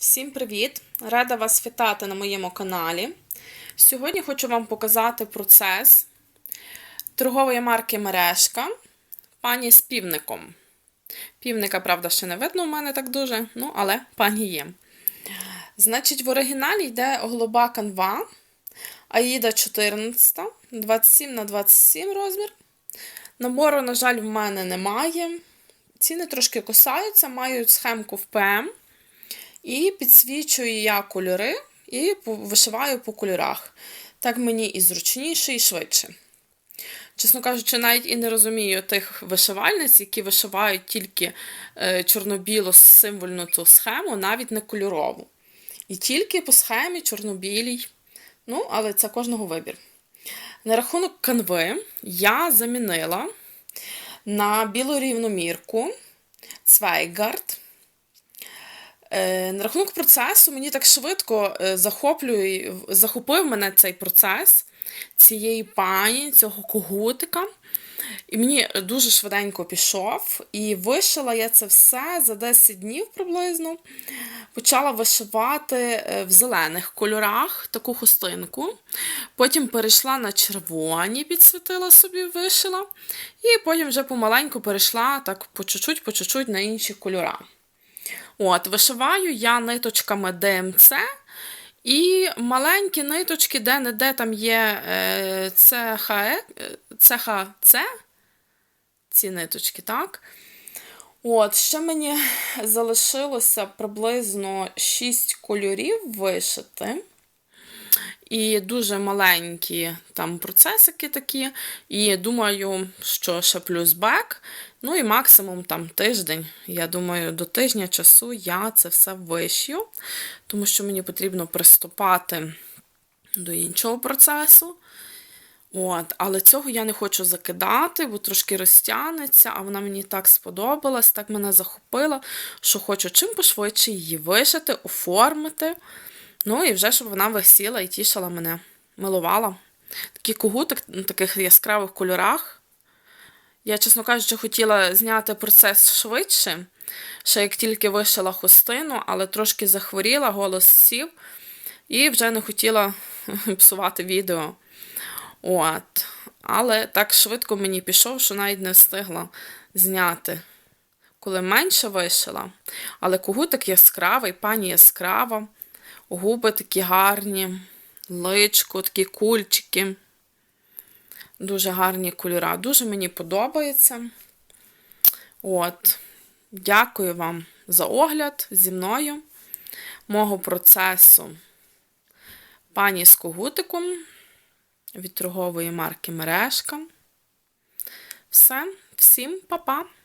Всім привіт! Рада вас вітати на моєму каналі. Сьогодні хочу вам показати процес торгової марки Мережка пані з півником. Півника, правда, ще не видно у мене так дуже, ну, але пані є. Значить, в оригіналі йде голуба канва, Аїда 14, 27 на 27 розмір. Набору, на жаль, в мене немає. Ціни трошки кусаються, мають схемку в ПМ. І підсвічую я кольори і вишиваю по кольорах. Так мені і зручніше, і швидше. Чесно кажучи, навіть і не розумію тих вишивальниць, які вишивають тільки е, чорно-білу символьну ту схему, навіть не кольорову. І тільки по схемі чорно-білій. Ну, але це кожного вибір. На рахунок канви я замінила на білу рівномірку Цвейгард. Е, На рахунок процесу мені так швидко е, захоплює, захопив мене цей процес цієї пані, цього когутика. І мені дуже швиденько пішов. І вишила я це все за 10 днів приблизно. Почала вишивати е, в зелених кольорах таку хустинку. Потім перейшла на червоні, підсвітила собі, вишила. І потім вже помаленьку перейшла так по чуть-чуть, по чуть-чуть на інші кольори. От, Вишиваю я ниточками ДМЦ. І маленькі ниточки, де-не-де там є е, ЦХЦ, ці ниточки, так? От, ще мені залишилося приблизно 6 кольорів вишити. І дуже маленькі там процесики такі. І думаю, що ще плюс бек. Ну і максимум там тиждень. Я думаю, до тижня часу я це все вишью, тому що мені потрібно приступати до іншого процесу. От, Але цього я не хочу закидати, бо трошки розтягнеться, а вона мені так сподобалась, так мене захопила, що хочу чим пошвидше її вишити, оформити. Ну і вже щоб вона висіла і тішила мене, милувала. Такі когутик в таких яскравих кольорах. Я, чесно кажучи, хотіла зняти процес швидше, ще як тільки вишила хустину, але трошки захворіла, голос сів, і вже не хотіла псувати відео. От. Але так швидко мені пішов, що навіть не встигла зняти. Коли менше вишила, але когутик яскравий, пані яскрава, губи такі гарні, личко, такі кульчики. Дуже гарні кольори. Дуже мені подобається. От. Дякую вам за огляд зі мною, мого процесу пані з когутиком від торгової марки Мережка. Все, всім па-па!